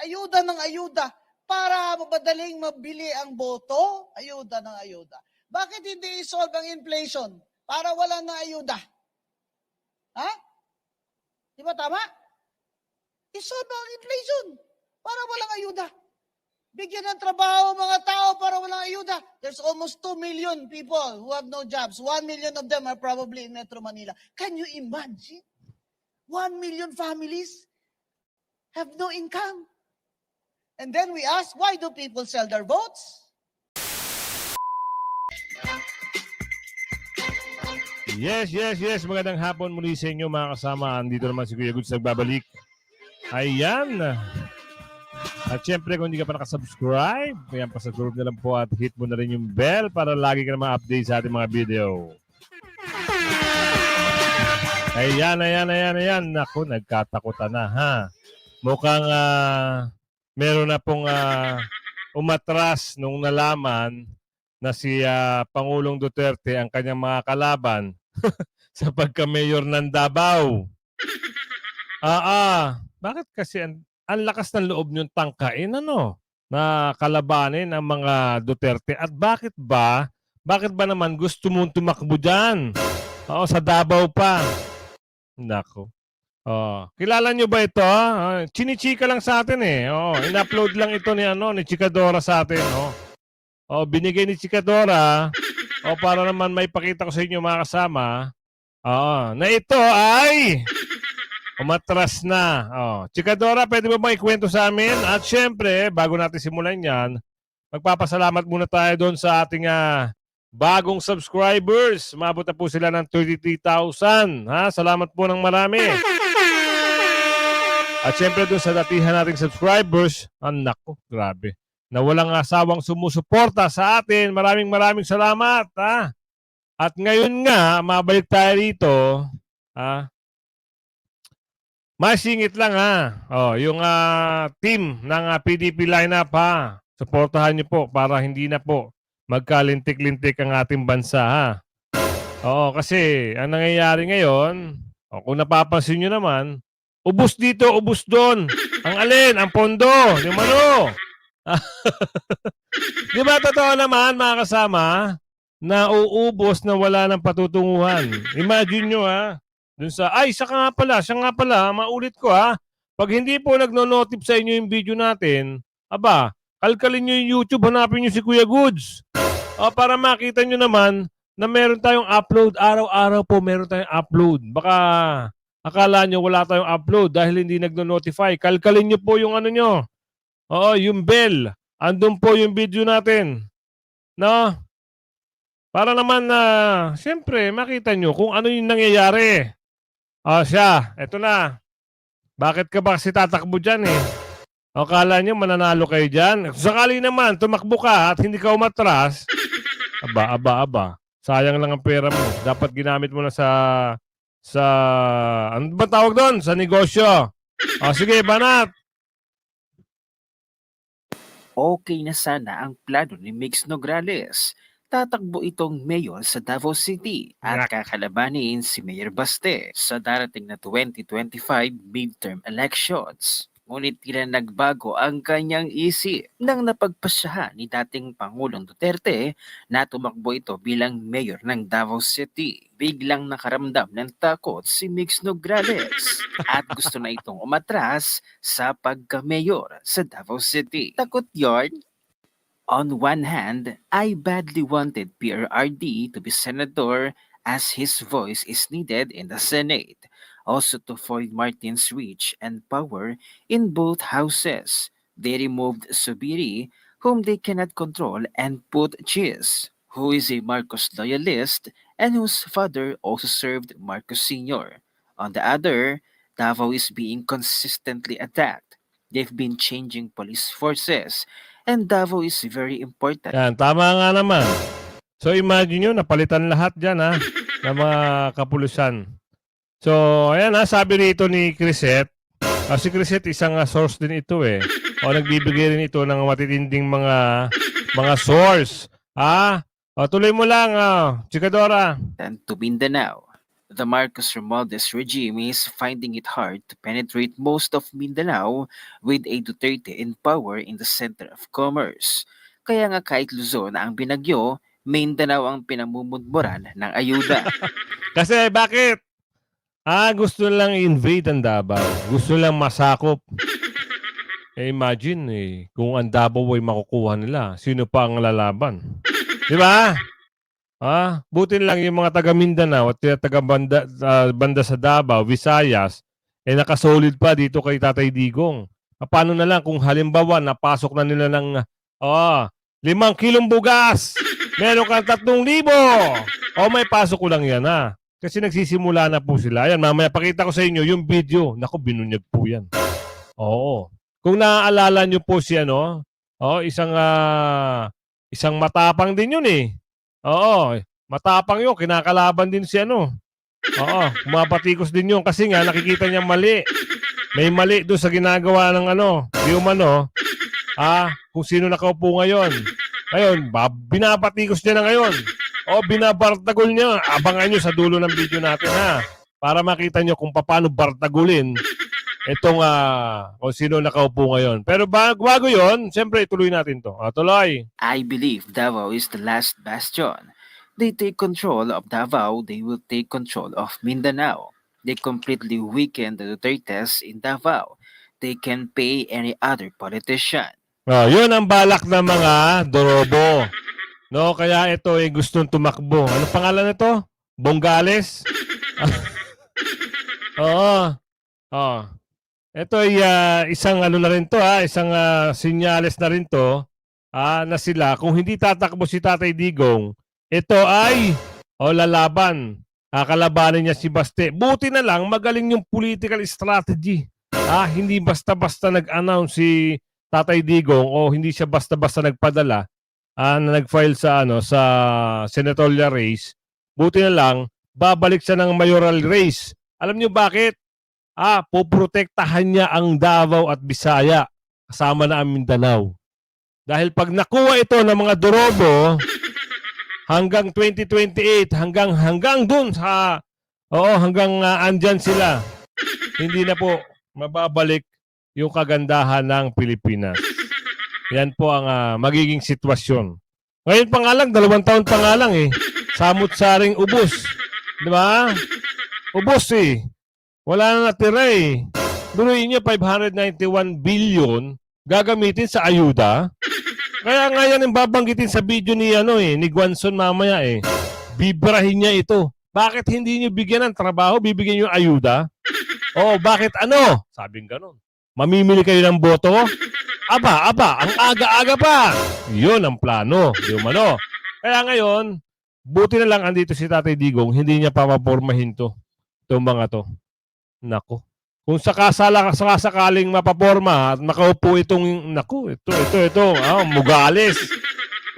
ayuda ng ayuda para madaling mabili ang boto, ayuda ng ayuda. Bakit hindi isolve ang inflation para wala na ayuda? Ha? Di ba tama? Isolve ang inflation para walang ayuda. Bigyan ng trabaho mga tao para walang ayuda. There's almost 2 million people who have no jobs. 1 million of them are probably in Metro Manila. Can you imagine? 1 million families have no income. And then we ask, why do people sell their votes? Yes, yes, yes. Magandang hapon muli sa inyo mga kasama. Andito naman si Kuya Goods nagbabalik. Ayan. At syempre kung hindi ka pa nakasubscribe, ayan, pasubscribe na lang po at hit mo na rin yung bell para lagi ka na ma-update sa ating mga video. Ayan, ayan, ayan, ayan. Naku, nagkatakutan na ha. Mukhang ah, meron na pong ah, umatras nung nalaman na si ah, Pangulong Duterte ang kanyang mga kalaban sa pagka-mayor ng Davao. Ah, ah. Bakit kasi ang, ang lakas ng loob niyong tangkain, ano? Na kalabanin ang mga Duterte. At bakit ba? Bakit ba naman gusto mong tumakbo dyan? Oo, sa Davao pa. Nako. Oh, kilala niyo ba ito? Ah, chinichika lang sa atin eh. Oh, in-upload lang ito ni ano, ni Chikadora sa atin, oh. Oh, binigay ni Chikadora o para naman may pakita ko sa inyo mga kasama, oo, na ito ay umatras na. Oh, Chikadora, pwede mo ba ikwento sa amin? At syempre, bago natin simulan yan, magpapasalamat muna tayo doon sa ating ah, bagong subscribers. Umabot na po sila ng 33,000. Ha? Salamat po ng marami. At syempre doon sa datihan nating subscribers, anak ko, grabe na walang asawang sumusuporta sa atin. Maraming maraming salamat. Ha? At ngayon nga, mabalik tayo rito. Ha? Masingit lang ha. Oh, yung ah, team ng ah, PDP lineup ha. Suportahan niyo po para hindi na po magkalintik-lintik ang ating bansa ha. Oo, kasi ang nangyayari ngayon, o kung napapansin nyo naman, ubus dito, ubus doon. Ang alin, ang pondo, yung ano. Di ba totoo naman mga kasama na uubos na wala ng patutunguhan? Imagine nyo ha, dun sa, ay siya nga pala, siya nga pala, maulit ko ha, pag hindi po nagno-notif sa inyo yung video natin, aba, kalkalin nyo yung YouTube, hanapin nyo si Kuya Goods. O, para makita nyo naman na meron tayong upload, araw-araw po meron tayong upload. Baka akala nyo wala tayong upload dahil hindi nagno-notify. Kalkalin nyo po yung ano nyo, Oo, yung bell. Andun po yung video natin. No? Para naman na, siyempre, makita nyo kung ano yung nangyayari. O siya, eto na. Bakit ka ba kasi tatakbo dyan eh? O kala nyo mananalo kayo dyan? Sakali naman, tumakbo ka at hindi ka umatras, aba, aba, aba. Sayang lang ang pera mo. Dapat ginamit mo na sa, sa, ano ba tawag doon? Sa negosyo. O sige, banat. okay na sana ang plano ni Mix Nograles. Tatakbo itong mayor sa Davao City at kakalabanin si Mayor Baste sa darating na 2025 midterm elections. Ngunit tila nagbago ang kanyang isip nang napagpasyahan ni dating Pangulong Duterte na tumakbo ito bilang mayor ng Davao City. Biglang nakaramdam ng takot si Mix Nograles at gusto na itong umatras sa pagka-mayor sa Davao City. Takot yon? On one hand, I badly wanted PRRD to be senator as his voice is needed in the Senate. Also to foil Martin's reach and power in both houses. They removed Subiri, whom they cannot control, and put Chis, who is a Marcos loyalist and whose father also served Marcos Sr. On the other, Davao is being consistently attacked. They've been changing police forces, and Davao is very important. Yan, tama nga naman. So imagine nyo, napalitan lahat dyan ha, ng mga kapulisan. So, ayan ha, sabi rito ni Crisette, ah, si Crisette isang ah, source din ito eh. O nagbibigay rin ito ng matitinding mga mga source. Ha? O, tuloy mo lang, ah, Chikadora. to Mindanao. The Marcos Romualdez regime is finding it hard to penetrate most of Mindanao with a Duterte in power in the center of commerce. Kaya nga kahit Luzon ang binagyo, Mindanao ang pinamumudmuran ng ayuda. Kasi bakit? Ah, gusto lang i-invade ang Davao. Gusto lang masakop. Eh, imagine eh, kung ang Davao ay makukuha nila, sino pa ang lalaban? Di ba? Ah, buti lang yung mga taga Mindanao at taga banda, ah, banda sa Davao, Visayas, eh nakasolid pa dito kay Tatay Digong. Ah, Paano na lang kung halimbawa napasok na nila ng ah, limang kilong bugas, meron kang tatlong libo, o may pasok ko lang yan ha. Kasi nagsisimula na po sila. Ayan, mamaya pakita ko sa inyo yung video. Naku, binunyag po yan. Oo. Kung naaalala nyo po si ano, oh, isang ah, isang matapang din yun eh. Oo, matapang yun. Kinakalaban din si ano. Oo, mapatikos din yun kasi nga nakikita niya mali. May mali doon sa ginagawa ng ano, di umano, ah, kung sino nakaupo ngayon. Ngayon, ba, binapatikos niya na ngayon. O binabartagol niya. Abangan nyo sa dulo ng video natin ha. Para makita nyo kung paano bartagulin itong ah, kung sino nakaupo ngayon. Pero bago, bago yon, siyempre ituloy natin to. Ah, tuloy. I believe Davao is the last bastion. They take control of Davao, they will take control of Mindanao. They completely weaken the Dutertes in Davao. They can pay any other politician. Oh, yun ang balak ng mga dorobo. No, kaya ito ay gustong tumakbo. Ano pangalan nito? Bongales? Oo. Oh. Ito ay ah, isang ano na rin to ha, isang ah, sinyales na rin to ah, na sila kung hindi tatakbo si Tatay Digong, ito ay o lalaban. Kakalabanin niya si Baste. Buti na lang magaling yung political strategy. Ah, hindi basta-basta nag-announce si Tatay Digong o hindi siya basta-basta nagpadala ah, na nag-file sa ano sa senatorial race. Buti na lang babalik siya ng mayoral race. Alam niyo bakit? Ah, poprotektahan niya ang Davao at Bisaya kasama na ang Mindanao. Dahil pag nakuha ito ng mga Dorobo hanggang 2028, hanggang hanggang dun sa Oo, hanggang ah, andyan sila. Hindi na po mababalik yung kagandahan ng Pilipinas. Yan po ang ah, magiging sitwasyon. Ngayon pa nga lang, dalawang taon pa nga lang eh. Samot-saring ubos. Di ba? Ubos eh. Wala na natira eh. Duruin niyo 591 billion gagamitin sa ayuda. Kaya nga yan ang babanggitin sa video ni ano eh, ni Guanson mamaya eh. Bibrahin niya ito. Bakit hindi niyo bigyan ng trabaho, bibigyan niyo ayuda? Oh, bakit ano? Sabing ganon. Mamimili kayo ng boto? Aba, aba, ang aga-aga pa. Yun ang plano. Di umano. Kaya ngayon, buti na lang andito si Tatay Digong, hindi niya papapormahin to. Itong mga to. Nako. Kung sakasala sakasakaling mapaporma at makaupo itong naku, ito ito ito, ah, Mugales.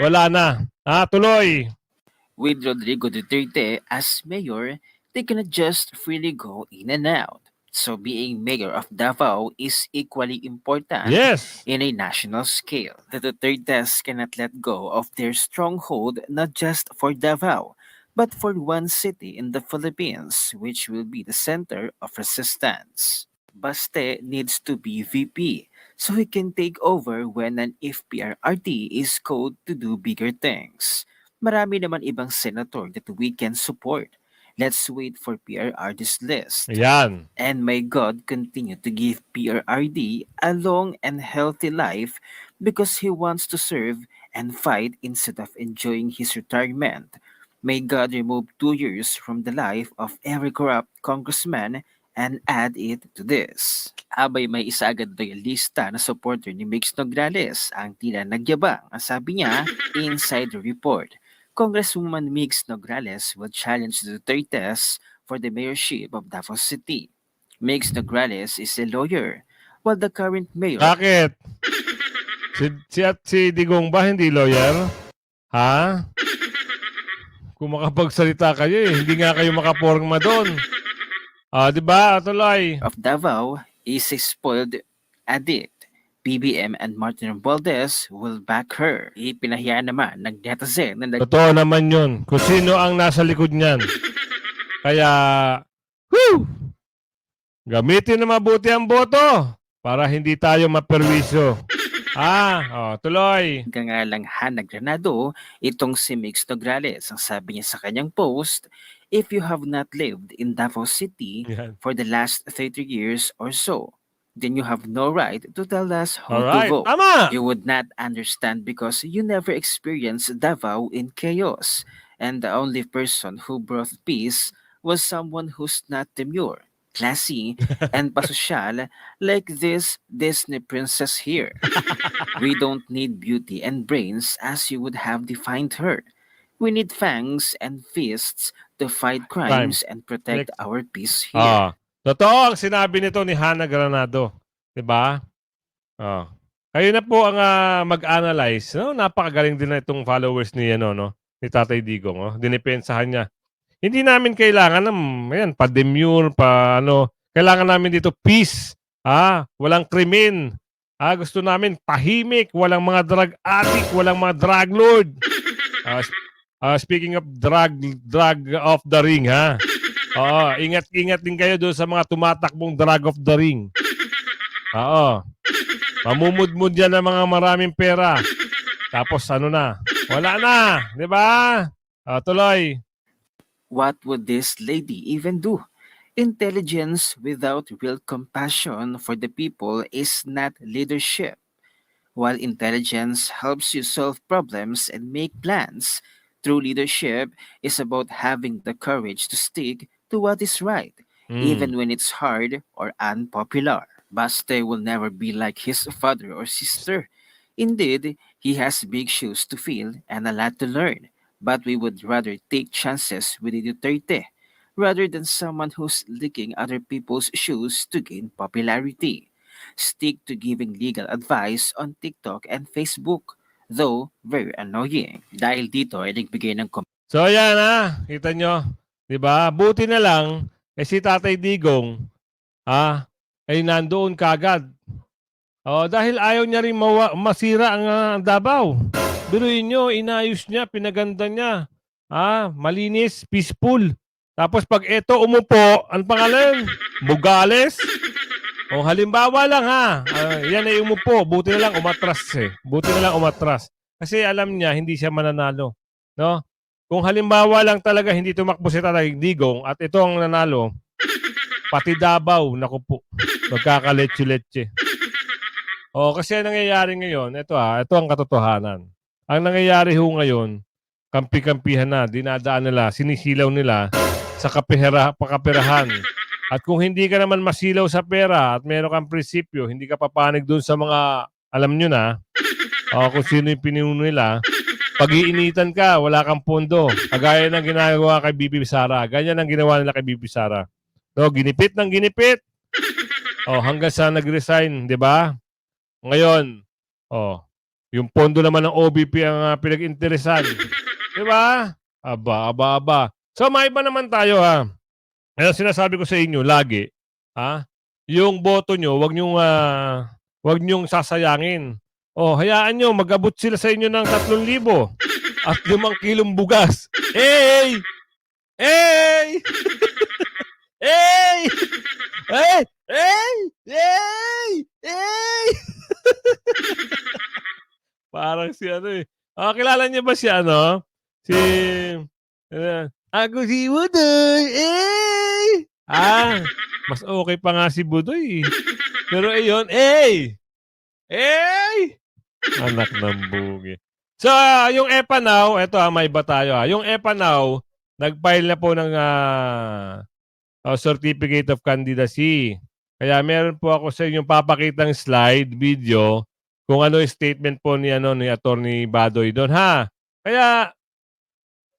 Wala na. Ah, tuloy. With Rodrigo Duterte as mayor, they cannot just freely go in and out. So being mayor of Davao is equally important Yes. in a national scale. The Dutertes cannot let go of their stronghold not just for Davao, but for one city in the Philippines, which will be the center of resistance. Baste needs to be VP so he can take over when an FPRRT is called to do bigger things. Marami naman ibang senator that we can support. Let's wait for PRRD's list. Ayan. And may God continue to give PRRD a long and healthy life because he wants to serve and fight instead of enjoying his retirement. May God remove two years from the life of every corrupt congressman and add it to this. Abay may isa agad daw yung lista na supporter ni Mix Nograles ang tila nagyabang. Ang sabi niya, inside the report. Congresswoman Mix Nograles will challenge the Dutertes for the mayorship of Davao City. Mix Nograles is a lawyer, while the current mayor Bakit? Si, si si Digong ba hindi lawyer? Ha? Kung makapagsalita kayo eh, hindi nga kayo makaporma doon. Ah, di ba? Tuloy. of Davao is a spoiled addict. BBM and Martin Valdez will back her. Ipinahiya naman ng netizen na nag- Totoo naman yun. Kung sino ang nasa likod niyan. Kaya, whew, gamitin na mabuti ang boto para hindi tayo maperwisyo. Ah, oh, tuloy. Gangalang Hana Granado, itong si Mix Nograles. Ang sabi niya sa kanyang post, If you have not lived in Davao City Yan. for the last 30 years or so, then you have no right to tell us All to vote. Tama. You would not understand because you never experienced Davao in chaos, and the only person who brought peace was someone who's not demure, classy, and pasosyal like this Disney princess here. we don't need beauty and brains as you would have defined her. We need fangs and fists to fight crimes and protect our peace here. Ah, totoo ang sinabi nito ni Hana Granado, 'di ba? Ah. Kayo na po ang ah, mag-analyze, no? Napakagaling din na itong followers ni ano, no? Ni Tatay Digong, oh. Dinipensahan niya. Hindi namin kailangan ng ayan, pa demure, pa ano, kailangan namin dito peace. Ah, walang krimen. Ah, gusto namin tahimik, walang mga drug addict, walang mga drug lord. Ah, sp- ah, speaking of drug drug of the ring, ha. Oo, ingat-ingat din kayo doon sa mga tumatakbong drag of the ring. Oo. Mamumudmud yan ng mga maraming pera. Tapos ano na? Wala na. Di ba? Ah, tuloy. What would this lady even do? Intelligence without real compassion for the people is not leadership. While intelligence helps you solve problems and make plans, true leadership is about having the courage to stick to what is right, Mm. even when it's hard or unpopular. Baste will never be like his father or sister. Indeed, he has big shoes to fill and a lot to learn, but we would rather take chances with the Duterte rather than someone who's licking other people's shoes to gain popularity. Stick to giving legal advice on TikTok and Facebook, though very annoying. Dahil dito ay nagbigay ng So yan ha. Kita nyo. Di ba? Buti na lang, eh si Tatay Digong, ah, ay nandoon kagad. Oh, dahil ayaw niya rin mawa- masira ang ah, Davao. Biruin nyo, inayos niya, pinaganda niya. Ah, malinis, peaceful. Tapos pag ito umupo, ang pangalan? Bugales. O halimbawa lang ha, ah, yan ay umupo, buti na lang umatras eh. Buti na lang umatras. Kasi alam niya, hindi siya mananalo. No? Kung halimbawa lang talaga hindi tumakbo si Tatay Digong at ito ang nanalo, pati Davao, naku po, magkakaletse-letse. O kasi ang nangyayari ngayon, ito ah, ito ang katotohanan. Ang nangyayari ho ngayon, kampi-kampihan na, dinadaan nila, sinisilaw nila sa kapihera, pakapirahan. At kung hindi ka naman masilaw sa pera at meron kang prinsipyo, hindi ka papanig doon sa mga, alam nyo na, o kung sino yung pinuno nila, pag-iinitan ka, wala kang pondo. Kagaya ng ginagawa kay Bibi Sara. Ganyan ang ginawa nila kay Bibi Sara. No, ginipit ng ginipit. Oh, hanggang sa nag-resign, 'di ba? Ngayon, oh, yung pondo naman ng OBP ang uh, pinag-interesan. 'Di ba? Aba, aba, aba. So, maiba naman tayo ha. Kaya sinasabi ko sa inyo lagi, ha? Yung boto nyo, wag nyo, ah, wag nyong sasayangin. Oh, hayaan nyo, mag-abot sila sa inyo ng 3,000 at 5 kilong bugas. Hey! Hey! hey! Hey! Hey! Hey! Hey! Parang si ano eh. Ah, kilala niyo ba si ano? Si... Uh, ako si Budoy! Hey! Ah, mas okay pa nga si Budoy. Pero ayun, hey! Hey! Anak ng bugi. So, ah, yung EPA now, eto ha, may iba tayo ha. Yung EPA now, nag-file na po ng ah, ah, Certificate of Candidacy. Kaya meron po ako sa inyong papakitang slide, video, kung ano yung statement po ni, ano, ni Attorney Badoy doon ha. Kaya,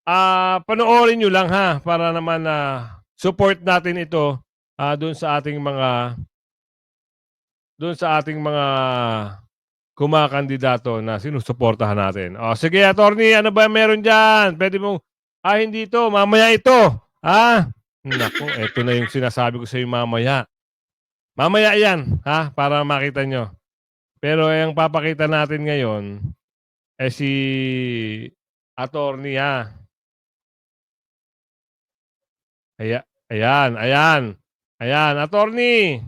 ah panoorin nyo lang ha, para naman na support natin ito ah doon sa ating mga doon sa ating mga kumakandidato na sinusuportahan natin. O, sige, attorney, ano ba meron dyan? Pwede mong, ah, hindi ito, mamaya ito. Ah, naku, eto na yung sinasabi ko sa iyo mamaya. Mamaya yan, ha, para makita nyo. Pero yung papakita natin ngayon, eh si attorney, ha. Aya, ayan, ayan. Ayan, attorney.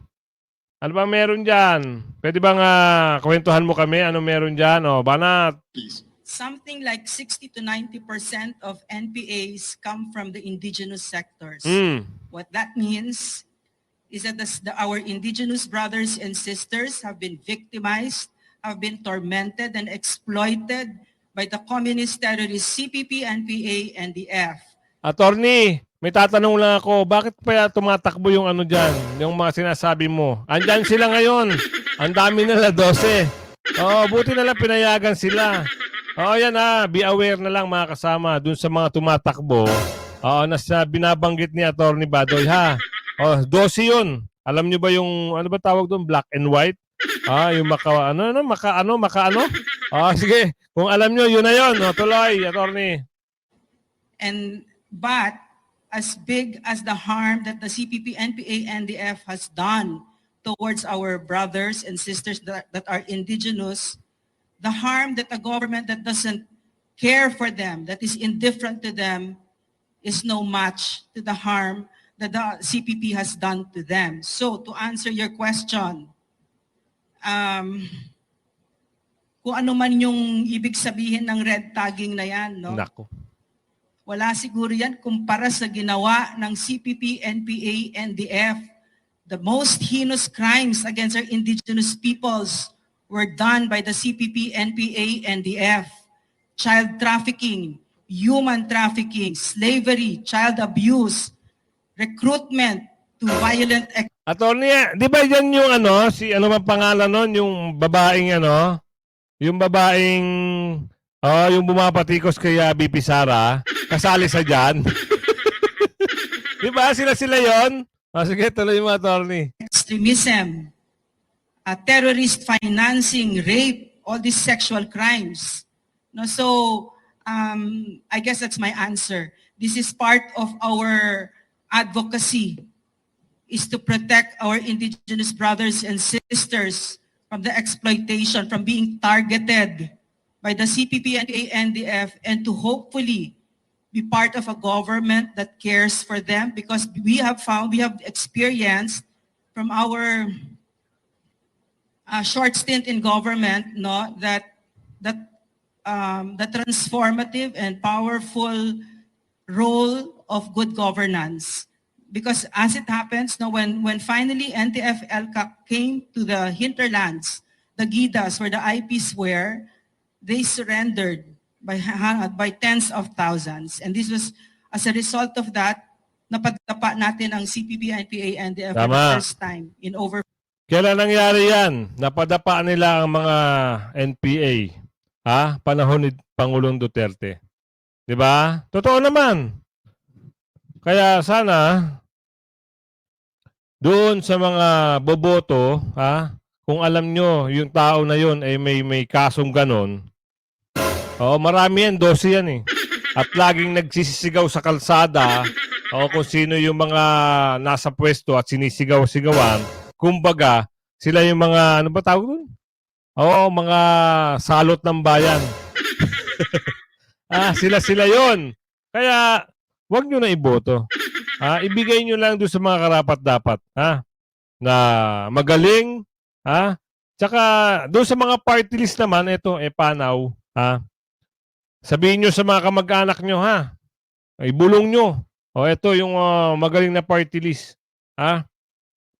Ano ba meron dyan? Pwede bang ah, kwentuhan mo kami? Ano meron dyan? O, banat. something like 60 to 90% of NPAs come from the indigenous sectors. Mm. What that means is that the, the- our indigenous brothers and sisters have been victimized, have been tormented and exploited by the communist terrorists CPP, NPA, and the F. Attorney, may tatanong lang ako, bakit pa tumatakbo yung ano dyan? Yung mga sinasabi mo. Andyan sila ngayon. Ang dami nila, 12. Oo, buti na lang pinayagan sila. Oo, yan ah. Be aware na lang mga kasama dun sa mga tumatakbo. Oo, nasa binabanggit ni Attorney Badoy ha. Oh, 12 yun. Alam nyo ba yung, ano ba tawag doon? Black and white? Ah, yung maka, ano, ano, maka, ano, maka, ano? Ah, sige. Kung alam nyo, yun na yun. O, tuloy, Attorney. And but as big as the harm that the CPP, NPA, NDF has done towards our brothers and sisters that, that are indigenous, the harm that a government that doesn't care for them, that is indifferent to them, is no match to the harm that the CPP has done to them. So to answer your question, um, kung ano man yung ibig sabihin ng red tagging na yan, no? Nako. Wala siguro yan kumpara sa ginawa ng CPP, NPA, NDF. The most heinous crimes against our indigenous peoples were done by the CPP, NPA, NDF. Child trafficking, human trafficking, slavery, child abuse, recruitment to violent Attorney, di ba yan yung ano, si ano man pangalan nun, yung babaeng ano, yung babaeng, oh, yung bumapatikos kay uh, BP Sara, kasali sa dyan. di ba? Sila-sila yon. Oh, sige, tuloy mo, attorney. extremism, uh, terrorist financing, rape, all these sexual crimes. No, so um, I guess that's my answer. This is part of our advocacy is to protect our indigenous brothers and sisters from the exploitation, from being targeted by the CPP and ANDF, and to hopefully be part of a government that cares for them because we have found, we have experienced from our uh, short stint in government, no, that that um, the transformative and powerful role of good governance. Because as it happens, no, when when finally NTF LCAC came to the hinterlands, the Gidas, where the IPs were, they surrendered by by tens of thousands, and this was as a result of that. Napadapa natin ang CPP, NPA, for the Tama. first time in over Kailan nangyari yan? Napadapa nila ang mga NPA. Ha? Panahon ni Pangulong Duterte. Di ba? Totoo naman. Kaya sana, doon sa mga boboto, ha? Kung alam nyo, yung tao na yun ay may, may kasong ganon, Oo, marami yan, 12 yan eh. At laging nagsisisigaw sa kalsada, o kung sino yung mga nasa pwesto at sinisigaw-sigawan, kumbaga, sila yung mga, ano ba tawag doon? Oo, mga salot ng bayan. ah, sila-sila yon. Kaya, wag nyo na iboto. Ah, ibigay nyo lang doon sa mga karapat-dapat. Ha? Na magaling. Ha? Tsaka, doon sa mga party list naman, ito, eh, panaw. Ha? Sabihin nyo sa mga kamag-anak nyo, ha? Ibulong nyo. O, ito yung ah, magaling na party list. Ha?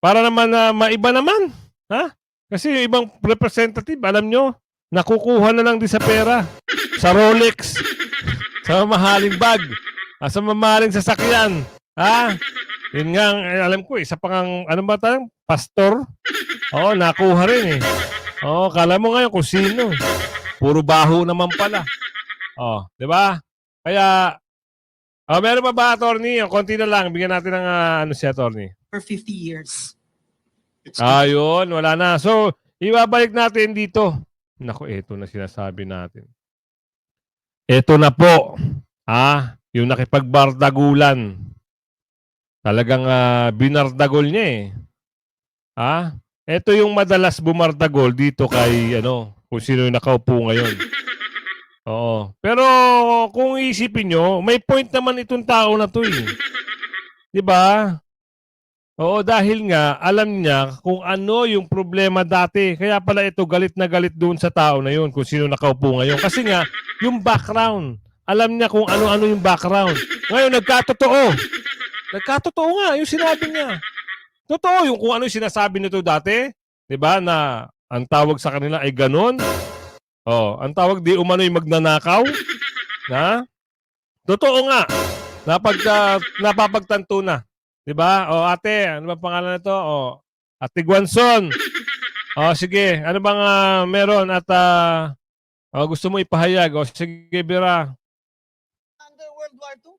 Para naman na maiba naman. Ha? Kasi yung ibang representative, alam nyo, nakukuha na lang din sa pera. Sa Rolex. sa mamahaling bag. ah, sa mamahaling sasakyan. Ha? Yun nga, eh, alam ko, isa pang, ano ba tayong, pastor? Oo, nakuha rin eh. Oo, kala mo ngayon kung sino. Puro baho naman pala. Oh, 'di ba? Kaya Oh, meron pa ba attorney? O, konti na lang, bigyan natin ng ah, ano si attorney. for 50 years. Ayun, wala na. So, ibabalik natin dito. Nako, eto na sinasabi natin. Eto na po. Ah, yung nakipagbardagulan. Talagang ah, binardagol niya eh. Ah, eto yung madalas bumardagol dito kay ano, kung sino yung nakaupo ngayon. Oo. Pero kung isipin nyo, may point naman itong tao na to eh. 'Di ba? Oo, dahil nga alam niya kung ano yung problema dati. Kaya pala ito galit na galit doon sa tao na yun kung sino nakaupo ngayon. Kasi nga, yung background. Alam niya kung ano-ano yung background. Ngayon, nagkatotoo. Nagkatotoo nga yung sinabi niya. Totoo yung kung ano yung sinasabi nito dati. 'Di ba na ang tawag sa kanila ay ganon. Oh, ang tawag di umano yung magnanakaw. Na? Totoo nga. Napag, ah, napapagtanto na. 'Di ba? O ate, ano ba pangalan nito? O Ate Guanson. O sige, ano bang ah, meron at ah, o, gusto mo ipahayag? O sige, Bira. Under World War II,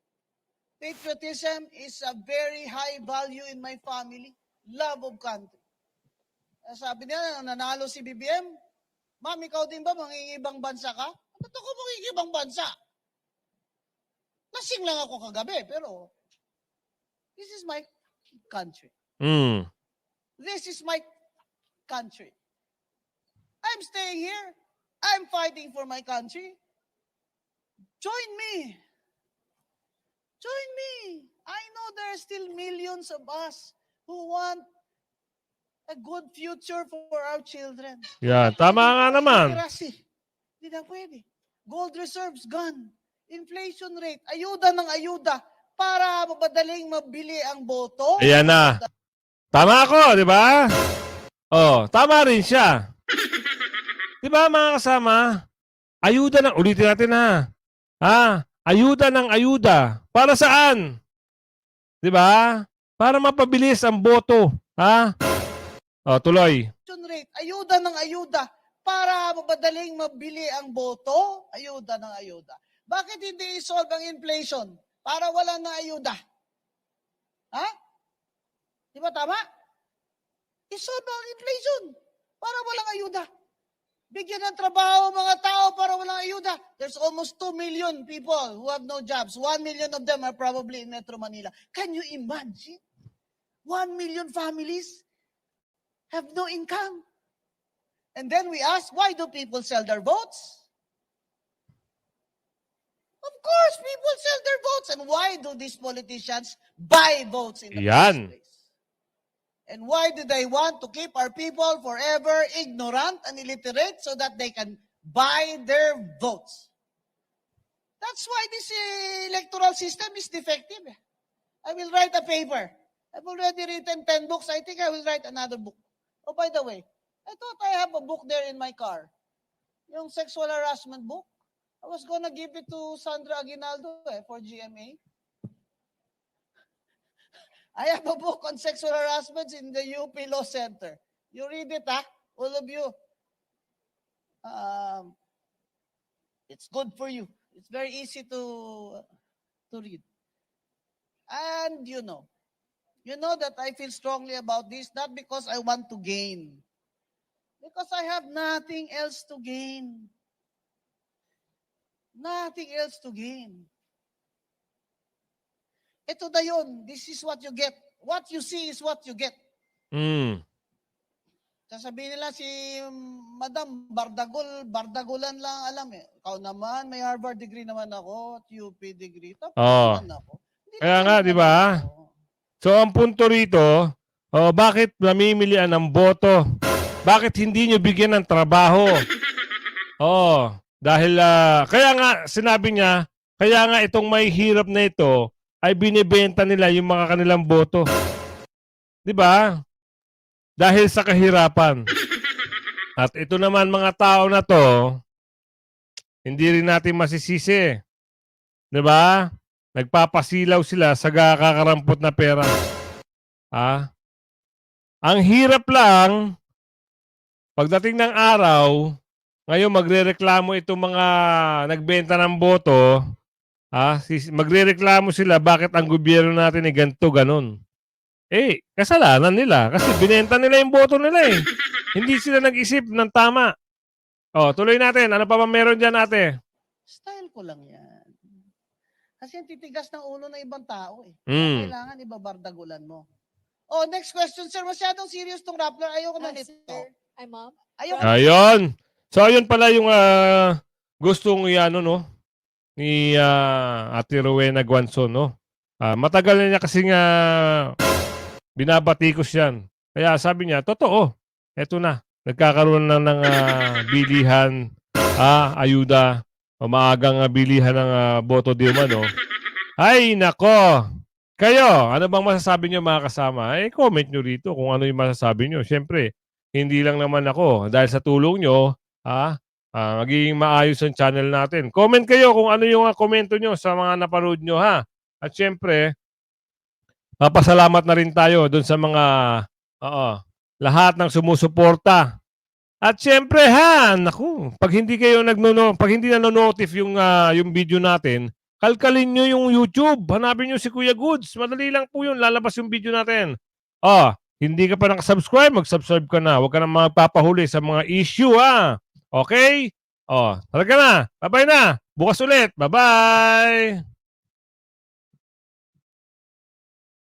patriotism is a very high value in my family. Love of country. Sabi nung nanalo si BBM, Ma'am, ikaw din ba mangingibang bansa ka? Ba't ako mangingibang bansa? Lasing lang ako kagabi, pero this is my country. Hmm. This is my country. I'm staying here. I'm fighting for my country. Join me. Join me. I know there are still millions of us who want a good future for our children. Yan, tama nga naman. Kasi, hindi na pwede. Gold reserves gone. Inflation rate, ayuda ng ayuda para madaling mabili ang boto. Ayan na. Tama ako, di ba? Oh, tama rin siya. Di ba mga kasama? Ayuda ng, ulitin natin ha. Ha? Ayuda ng ayuda. Para saan? Di ba? Para mapabilis ang boto. Ha? Oh, tuloy. rate, ayuda ng ayuda para madaling mabili ang boto, ayuda ng ayuda. Bakit hindi isolve ang inflation para wala na ayuda? Ha? Di ba tama? Isolve ang inflation para walang ayuda. Bigyan ng trabaho mga tao para walang ayuda. There's almost 2 million people who have no jobs. 1 million of them are probably in Metro Manila. Can you imagine? 1 million families have no income. And then we ask, why do people sell their votes? Of course, people sell their votes. And why do these politicians buy votes in the Yan. first place? And why do they want to keep our people forever ignorant and illiterate so that they can buy their votes? That's why this electoral system is defective. I will write a paper. I've already written 10 books. I think I will write another book. Oh, by the way, I thought I have a book there in my car. Yung sexual harassment book. I was gonna give it to Sandra Aguinaldo eh, for GMA. I have a book on sexual harassment in the UP Law Center. You read it, ah, all of you. Um, it's good for you. It's very easy to to read. And you know, you know that I feel strongly about this, not because I want to gain, because I have nothing else to gain. Nothing else to gain. Ito na yun. This is what you get. What you see is what you get. Hmm. Sasabihin nila si mm, Madam Bardagol, Bardagulan lang alam eh. Ikaw naman, may Harvard degree naman ako, at UP degree. Tapos Oo. naman ako. Hindi Kaya nga, di ba? ako. So ang punto rito, oh, bakit namimilian ng boto? Bakit hindi nyo bigyan ng trabaho? Oh, dahil ah, kaya nga sinabi niya, kaya nga itong may hirap na ito ay binibenta nila yung mga kanilang boto. 'Di ba? Dahil sa kahirapan. At ito naman mga tao na to, hindi rin natin masisisi. 'Di ba? Nagpapasilaw sila sa kakarampot na pera. Ah? Ang hirap lang, pagdating ng araw, ngayon magrereklamo itong mga nagbenta ng boto, ah, magrereklamo sila bakit ang gobyerno natin ay ganito, ganon. Eh, kasalanan nila kasi binenta nila yung boto nila eh. Hindi sila nag-isip ng tama. Oh, tuloy natin. Ano pa ba meron dyan, ate? Style ko lang yan. Kasi ang titigas ng ulo ng ibang tao eh. Hmm. Kailangan ibabardagulan mo. Oh, next question, sir. Masyadong serious tong Rappler. Ayoko na Ah, nito. Ay, ma'am. Ayoko Ayun. So, ayun pala yung ah, gustong i- ano, no? Ni ah, Ate Rowena Guanzon, no? Ah, matagal na niya kasi nga binabatikos yan. Kaya sabi niya, totoo. Eto na. Nagkakaroon na ng ah, bilihan, ah, ayuda, o maagang ah, bilihan ng ah, boto di umano. Ay, nako. Kayo, ano bang masasabi niyo mga kasama? Eh, comment nyo rito kung ano yung masasabi nyo. Siyempre, hindi lang naman ako. Dahil sa tulong nyo, ah, ah, magiging maayos ang channel natin. Comment kayo kung ano yung ah, komento nyo sa mga napanood nyo, ha? At siyempre, papasalamat na rin tayo doon sa mga, oo, lahat ng sumusuporta. At siyempre, ha, naku, pag hindi kayo nagnono, pag hindi nanonotif yung, ah, yung video natin, kalkalin nyo yung YouTube. Hanapin nyo si Kuya Goods. Madali lang po yun. Lalabas yung video natin. Oh, hindi ka pa nakasubscribe, mag-subscribe ka na. Huwag ka na magpapahuli sa mga issue, ha? Okay? Oh, talaga na. Bye-bye na. Bukas ulit. Bye-bye.